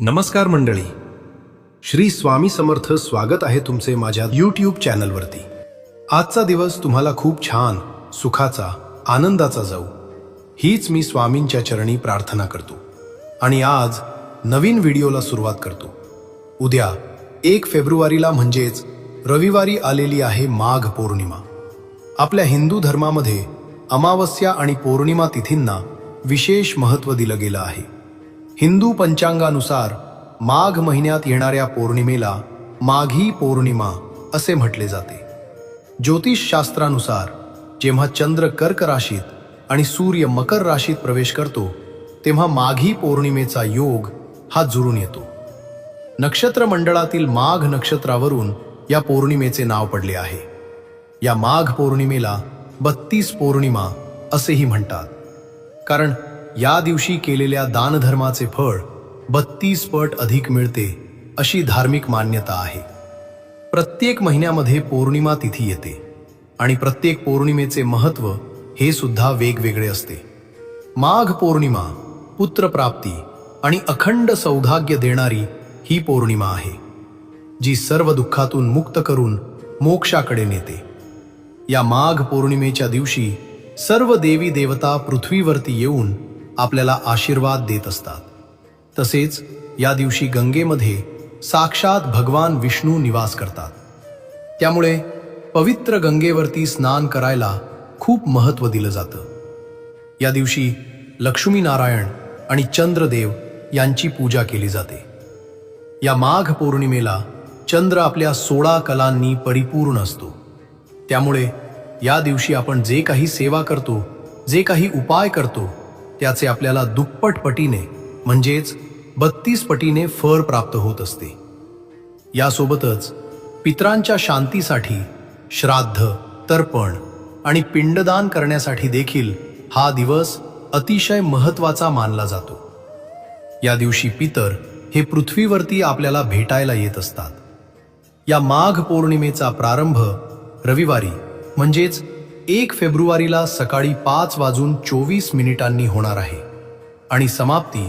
नमस्कार मंडळी. श्री स्वामी समर्थ स्वागत आहे तुमचे माझ्या यूट्यूब चॅनलवरती. आजचा दिवस तुम्हाला खूप छान सुखाचा आनंदाचा जाऊ. हीच मी स्वामींच्या चरणी प्रार्थना करतो. आणि आज नवीन व्हिडिओला सुरुवात करतो. उद्या एक फेब्रुवारीला म्हणजेच रविवारी आलेली आहे माघ पौर्णिमा. आपल्या हिंदू धर्मामध्ये अमावस्या आणि पौर्णिमा तिथींना विशेष महत्त्व दिलं गेलं आहे. हिंदू पंचांगानुसार माघ महिन्यात येणाऱ्या पौर्णिमेला माघी पौर्णिमा असे म्हटले जाते. ज्योतिषशास्त्रानुसार जेव्हा चंद्र कर्क राशीत आणि सूर्य मकर राशीत प्रवेश करतो तेव्हा माघी पौर्णिमेचा योग हा जुळून येतो. नक्षत्र मंडळातील माघ नक्षत्रावरून या पौर्णिमेचे नाव पडले आहे. या माघ पौर्णिमेला बत्तीस पौर्णिमा असेही म्हणतात. कारण या दिवशी केलेल्या दानधर्माचे फळ बत्तीस पट अधिक मिळते अशी धार्मिक मान्यता आहे. प्रत्येक महिन्यामध्ये पौर्णिमा तिथी येते आणि प्रत्येक पौर्णिमेचे महत्त्व हे सुद्धा वेगवेगळे असते. माघ पौर्णिमा पुत्रप्राप्ती आणि अखंड सौभाग्य देणारी ही पौर्णिमा आहे जी सर्व दुःखातून मुक्त करून मोक्षाकडे नेते. या माघ पौर्णिमेच्या दिवशी सर्व देवी देवता पृथ्वीवरती येऊन आपल्याला आशीर्वाद देत असतात. तसेच या दिवशी गंगेमध्ये साक्षात भगवान विष्णू निवास करतात. त्यामुळे पवित्र गंगेवरती स्नान करायला खूप महत्त्व दिलं जातं. या दिवशी लक्ष्मीनारायण आणि चंद्रदेव यांची पूजा केली जाते. या माघ पौर्णिमेला चंद्र आपल्या सोळा कलांनी परिपूर्ण असतो. त्यामुळे या दिवशी आपण जे काही सेवा करतो जे काही उपाय करतो त्याचे आपल्याला दुप्पट पटीने म्हणजेच बत्तीस पटीने फळ प्राप्त होत असते. यासोबतच पित्रांच्या शांतीसाठी श्राद्ध तर्पण आणि पिंडदान करण्यासाठी देखील हा दिवस अतिशय महत्त्वाचा मानला जातो. या दिवशी पितर हे पृथ्वीवरती आपल्याला भेटायला येत असतात. या माघ पौर्णिमेचा प्रारंभ रविवारी म्हणजेच एक फेब्रुवारीला सकाळी पाच वाजून चोवीस मिनिटांनी होणार आहे. आणि समाप्ती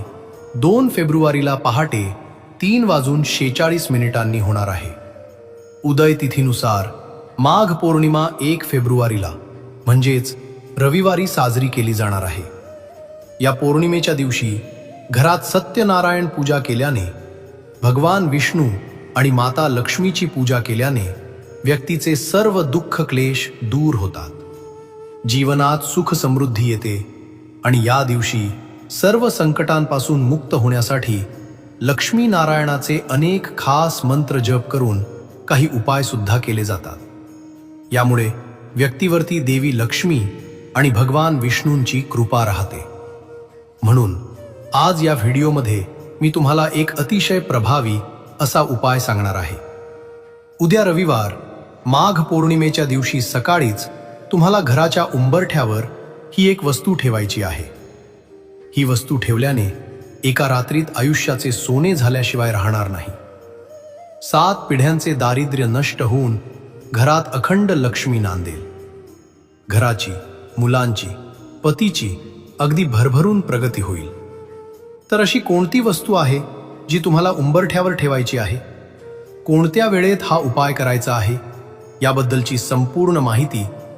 दोन फेब्रुवारीला पहाटे तीन वाजून शेचाळीस मिनिटांनी होणार आहे. उदय तिथीनुसार माघ पौर्णिमा एक फेब्रुवारीला म्हणजेच रविवारी साजरी केली जाणार आहे. या पौर्णिमेच्या दिवशी घरात सत्यनारायण पूजा केल्याने भगवान विष्णू आणि माता लक्ष्मीची पूजा केल्याने व्यक्तीचे सर्व दुःख क्लेश दूर होतात. जीवनात सुख समृद्धी येते आणि या दिवशी सर्व संकटांपासून मुक्त होण्यासाठी लक्ष्मी नारायणाचे अनेक खास मंत्र जप करून काही उपाय सुद्धा केले जातात. यामुळे व्यक्तीवरती देवी लक्ष्मी आणि भगवान विष्णूंची कृपा राहते. म्हणून आज या व्हिडिओमध्ये मी तुम्हाला एक अतिशय प्रभावी असा उपाय सांगणार आहे. उद्या रविवार माघ पौर्णिमेच्या दिवशी सकाळीच तुम्हाला घराच्या उंबरठ्यावर ही एक वस्तू ठेवायची आहे. ही वस्तू ठेवल्याने एका रात्रीत आयुष्याचे सोने झाल्याशिवाय राहणार नाही. सात पिढ्यांचे दारिद्र्य नष्ट होऊन घरात अखंड लक्ष्मी नांदेल. घराची मुलांची पतीची अगदी भरभरून प्रगती होईल. तर अशी कोणती वस्तू आहे जी तुम्हाला उंबरठ्यावर ठेवायची आहे? कोणत्या वेळेत हा उपाय करायचा आहे? याबद्दलची संपूर्ण माहिती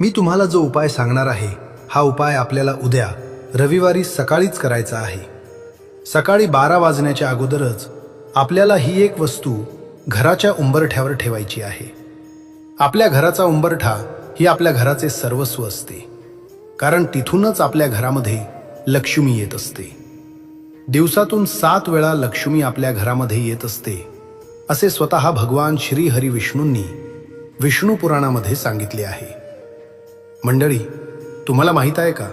मी तुम्हाला जो उपाय सांगणार आहे हा उपाय आपल्याला उद्या रविवारी सकाळीच करायचा आहे. सकाळी बारा वाजण्याच्या अगोदरच आपल्याला ही एक वस्तू घराच्या उंबरठ्यावर ठेवायची आहे. आपल्या घराचा उंबरठा ही आपल्या घराचे सर्वस्व असते. कारण तिथूनच आपल्या घरामध्ये लक्ष्मी येत असते. दिवसातून सात वेळा लक्ष्मी आपल्या घरामध्ये येत असते असे स्वतः भगवान श्री हरी विष्णूंनी विष्णू पुराणामध्ये सांगितले आहे. मंडळी तुम्हाला माहीत आहे का?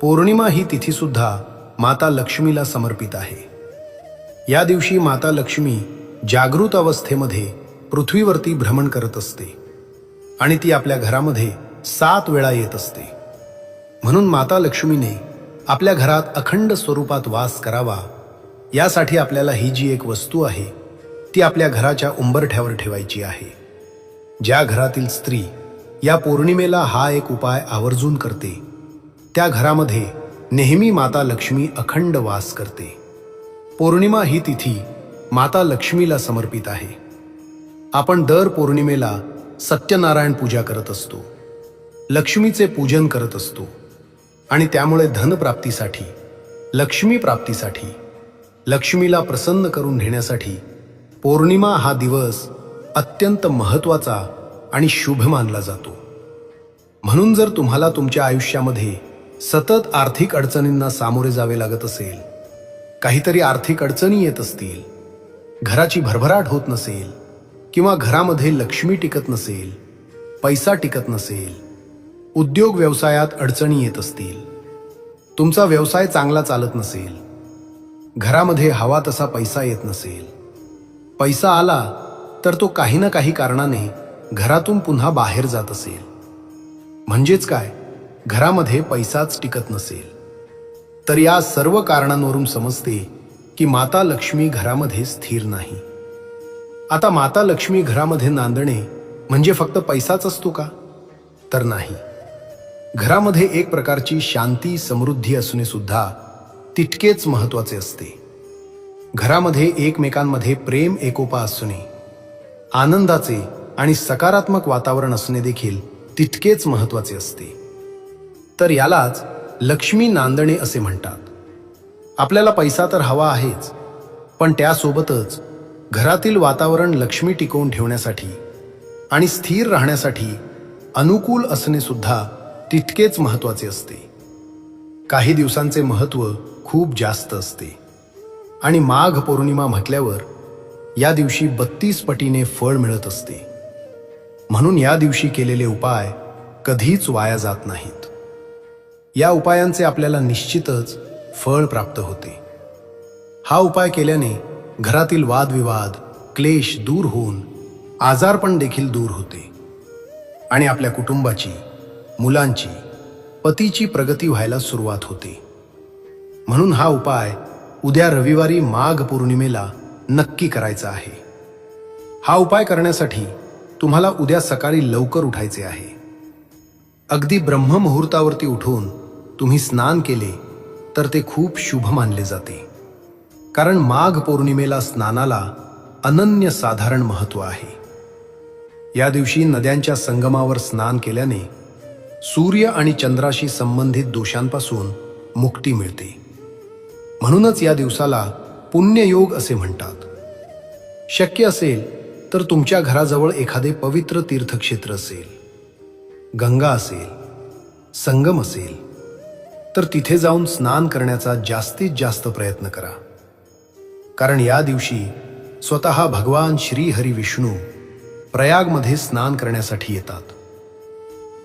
पौर्णिमा ही तिथीसुद्धा माता लक्ष्मीला समर्पित आहे. या दिवशी माता लक्ष्मी जागृत अवस्थेमध्ये पृथ्वीवरती भ्रमण करत असते आणि ती आपल्या घरामध्ये सात वेळा येत असते. म्हणून माता लक्ष्मीने आपल्या घरात अखंड स्वरूपात वास करावा यासाठी आपल्याला ही जी एक वस्तू आहे ती आपल्या घराच्या उंबरठ्यावर ठेवायची आहे. ज्या घरातील स्त्री या पौर्णिमेला हा एक उपाय आवर्जून करते. त्या घरामध्ये नेहमी माता लक्ष्मी अखंड वास करते. पौर्णिमा ही तिथी माता लक्ष्मीला समर्पित आहे. आपण दर पौर्णिमेला सत्यनारायण पूजा करत असतो. लक्ष्मीचे पूजन करत असतो. आणि त्यामुळे धनप्राप्तीसाठी लक्ष्मी प्राप्तीसाठी लक्ष्मीला प्रसन्न करून घेण्यासाठी पौर्णिमा हा दिवस अत्यंत महत्त्वाचा आणि शुभ मानला जातो. म्हणून जर तुम्हाला तुमच्या आयुष्यामध्ये सतत आर्थिक अडचणींना सामोरे जावे लागत असेल काहीतरी आर्थिक अडचणी येत असतील घराची भरभराट होत नसेल किंवा घरामध्ये लक्ष्मी टिकत नसेल पैसा टिकत नसेल उद्योग व्यवसायात अडचणी येत असतील तुमचा व्यवसाय चांगला चालत नसेल घरामध्ये हवा तसा पैसा येत नसेल पैसा आला तर तो काही ना काही कारणाने घरातून पुन्हा बाहेर जात असेल. म्हणजेच काय? घरामध्ये पैसाच टिकत नसेल. तर या सर्व कारणांवरून समजते की माता लक्ष्मी घरामध्ये स्थिर नाही. आता माता लक्ष्मी घरामध्ये नांदणे म्हणजे फक्त पैसाच असतो का? तर नाही. घरामध्ये एक प्रकारची शांती समृद्धी असणे सुद्धा तितकेच महत्त्वाचे असते. घरामध्ये एकमेकांमध्ये प्रेम एकोपा असणे आनंदाचे आणि सकारात्मक वातावरण असणे देखील तितकेच महत्त्वाचे असते. तर यालाच लक्ष्मी नांदणे असे म्हणतात. आपल्याला पैसा तर हवा आहेच पण त्यासोबतच घरातील वातावरण लक्ष्मी टिकवून ठेवण्यासाठी आणि स्थिर राहण्यासाठी अनुकूल असणे सुद्धा तितकेच महत्त्वाचे असते. काही दिवसांचे महत्त्व खूप जास्त असते. आणि माघ पौर्णिमा म्हटल्यावर या दिवशी बत्तीस पटीने फळ मिळत असते. म्हणून या दिवशी केलेले उपाय कधीच वाया जात नाहीत. या उपायांचे आपल्याला निश्चितच फळ प्राप्त होते. हा उपाय केल्याने घरातील वादविवाद क्लेश दूर होऊन आजारपण देखील दूर होते. आणि आपल्या कुटुंबाची मुलांची पतीची प्रगती व्हायला सुरुवात होते. म्हणून हा उपाय उद्या रविवारी माघ पौर्णिमेला नक्की करायचा आहे. हा उपाय करण्यासाठी तुम्हाला उद्या सकाळी लवकर उठायचे आहे. अगदी ब्रह्ममुहूर्तावरती उठून तुम्ही स्नान केले तर ते खूप शुभ मानले जाते. कारण माघ पौर्णिमेला स्नानाला अनन्य साधारण महत्त्व आहे. या दिवशी नद्यांच्या संगमावर स्नान केल्याने सूर्य आणि चंद्राशी संबंधित दोषांपासून मुक्ती मिळते. म्हणूनच या दिवसाला पुण्ययोग असे म्हणतात. शक्य असेल तर तुमच्या घराजवळ एखादे पवित्र तीर्थक्षेत्र असेल गंगा असेल संगम असेल तर तिथे जाऊन स्नान करण्याचा जास्तीत जास्त प्रयत्न करा. कारण या दिवशी स्वतः भगवान श्री हरी विष्णू प्रयागमध्ये स्नान करण्यासाठी येतात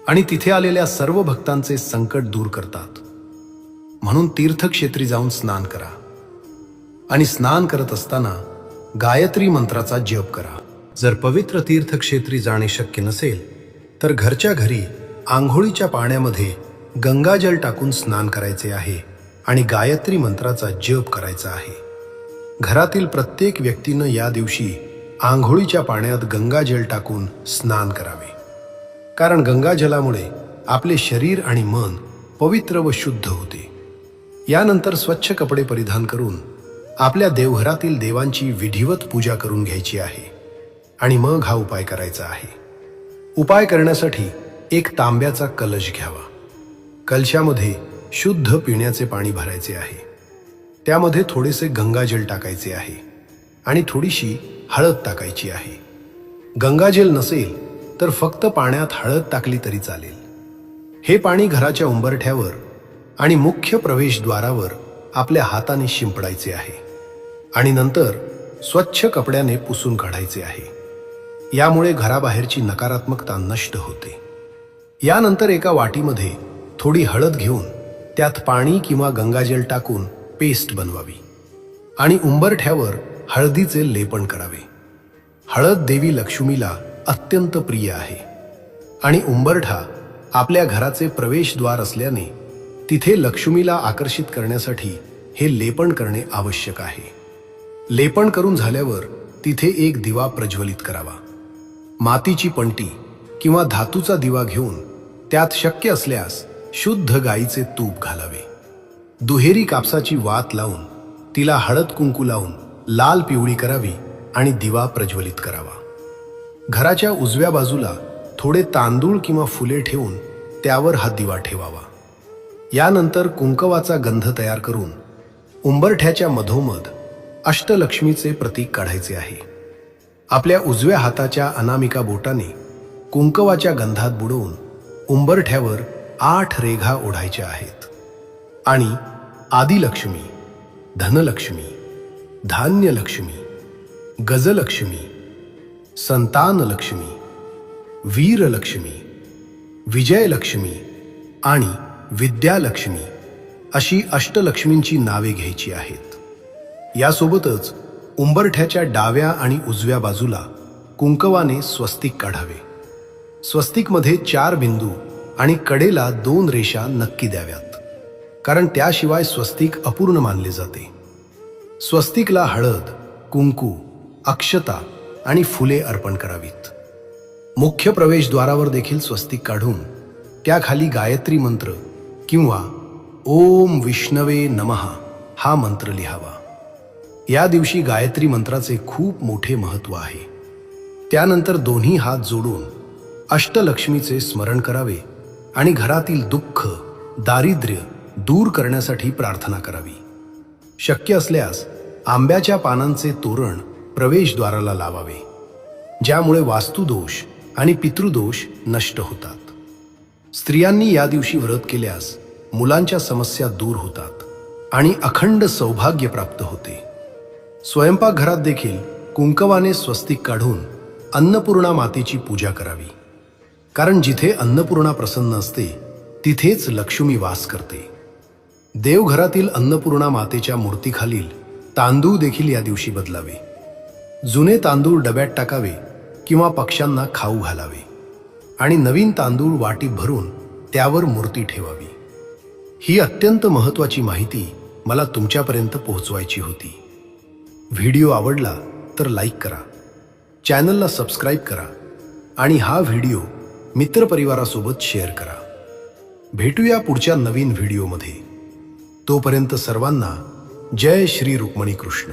आणि तिथे आलेल्या सर्व भक्तांचे संकट दूर करतात. म्हणून तीर्थक्षेत्री जाऊन स्नान करा आणि स्नान करत असताना गायत्री मंत्राचा जप करा. जर पवित्र तीर्थक्षेत्री जाणे शक्य नसेल तर घरच्या घरी आंघोळीच्या पाण्यामध्ये गंगाजल टाकून स्नान करायचे आहे आणि गायत्री मंत्राचा जप करायचा आहे. घरातील प्रत्येक व्यक्तीनं या दिवशी आंघोळीच्या पाण्यात गंगाजल टाकून स्नान करावे. कारण गंगाजलामुळे आपले शरीर आणि मन पवित्र व शुद्ध होते. यानंतर स्वच्छ कपडे परिधान करून आपल्या देवघरातील देवांची विधिवत पूजा करून घ्यायची आहे. आणि मग हा उपाय करायचा आहे. उपाय करण्यासाठी एक तांब्याचा कलश घ्यावा. कलशामध्ये शुद्ध पिण्याचे पाणी भरायचे आहे. त्यामध्ये थोडेसे गंगाजल टाकायचे आहे आणि थोडीशी हळद टाकायची आहे. गंगाजल नसेल तर फक्त पाण्यात हळद टाकली तरी चालेल. हे पाणी घराच्या उंबरठ्यावर आणि मुख्य प्रवेशद्वारावर आपल्या हाताने शिंपडायचे आहे. आणि नंतर स्वच्छ कपड्याने पुसून काढायचे आहे. यामुळे घराबाहेरची नकारात्मकता नष्ट होते. यानंतर एका वाटीमध्ये थोडी हळद घेऊन त्यात पाणी किंवा गंगाजल टाकून पेस्ट बनवावी आणि उंबरठ्यावर हळदीचे लेपन करावे. हळद देवी लक्ष्मीला अत्यंत प्रिय आहे आणि उंबरठा आपल्या घराचे प्रवेशद्वार असल्याने तिथे लक्ष्मीला आकर्षित करण्यासाठी हे लेपन करणे आवश्यक आहे. लेपन करून झाल्यावर तिथे एक दिवा प्रज्वलित करावा. मातीची पंटी किंवा धातूचा दिवा घेऊन त्यात शक्य असल्यास शुद्ध गाईचे तूप घालावे. दुहेरी कापसाची वात लावून तिला हळद कुंकू लावून लाल पिवळी करावी आणि दिवा प्रज्वलित करावा. घराच्या उजव्या बाजूला थोडे तांदूळ किंवा फुले ठेवून त्यावर हा दिवा ठेवावा. यानंतर कुंकवाचा गंध तयार करून उंबरठ्याच्या मधोमध अष्टलक्ष्मीचे प्रतीक काढायचे आहे. आपल्या उजव्या हाताच्या अनामिका बोटाने कुंकवाच्या गंधात बुडवून उंबरठ्यावर आठ रेघा ओढायच्या आहेत. आणि आदिलक्ष्मी धनलक्ष्मी धान्यलक्ष्मी गजलक्ष्मी संतानलक्ष्मी वीरलक्ष्मी विजयलक्ष्मी आणि विद्यालक्ष्मी अशी अष्टलक्ष्मींची नावे घ्यायची आहेत. यासोबतच उंबरठ्याच्या डाव्या आणि उजव्या बाजूला कुंकवाने स्वस्तिक काढावे. स्वस्तिकमध्ये चार बिंदू आणि कडेला दोन रेषा नक्की द्याव्यात. कारण त्याशिवाय स्वस्तिक अपूर्ण मानले जाते. स्वस्तिकला हळद कुंकू अक्षता आणि फुले अर्पण करावीत. मुख्य प्रवेशद्वारावर देखील स्वस्तिक काढून त्याखाली गायत्री मंत्र किंवा ओम विष्णवे नमः हा मंत्र लिहावा. या दिवशी गायत्री मंत्राचे खूप मोठे महत्त्व आहे. त्यानंतर दोन्ही हात जोडून अष्टलक्ष्मीचे स्मरण करावे आणि घरातील दुःख दारिद्र्य दूर करण्यासाठी प्रार्थना करावी. शक्य असल्यास आंब्याच्या पानांचे तोरण प्रवेशद्वाराला लावावे ज्यामुळे वास्तुदोष आणि पितृदोष नष्ट होतात. स्त्रियांनी या दिवशी व्रत केल्यास मुलांच्या समस्या दूर होतात आणि अखंड सौभाग्य प्राप्त होते. स्वयंपाकघरात देखील कुंकवाने स्वस्तिक काढून अन्नपूर्णा मातेची पूजा करावी. कारण जिथे अन्नपूर्णा प्रसन्न असते तिथेच लक्ष्मी वास करते. देवघरातील अन्नपूर्णा मातेच्या मूर्तीखालील तांदूळ देखील या दिवशी बदलावे. जुने तांदूळ डब्यात टाकावे किंवा पक्ष्यांना खाऊ घालावे. आणि नवीन तांदूळ वाटी भरून त्यावर मूर्ती ठेवावी. ही अत्यंत महत्त्वाची माहिती मला तुमच्यापर्यंत पोहोचवायची होती. व्हिडिओ आवडला तर लाईक करा. चॅनलला सबस्क्राईब करा आणि हा व्हिडिओ मित्रपरिवारासोबत शेअर करा. भेटूया पुढच्या नवीन व्हिडिओमध्ये. तोपर्यंत सर्वांना जय श्री रुक्मणी कृष्ण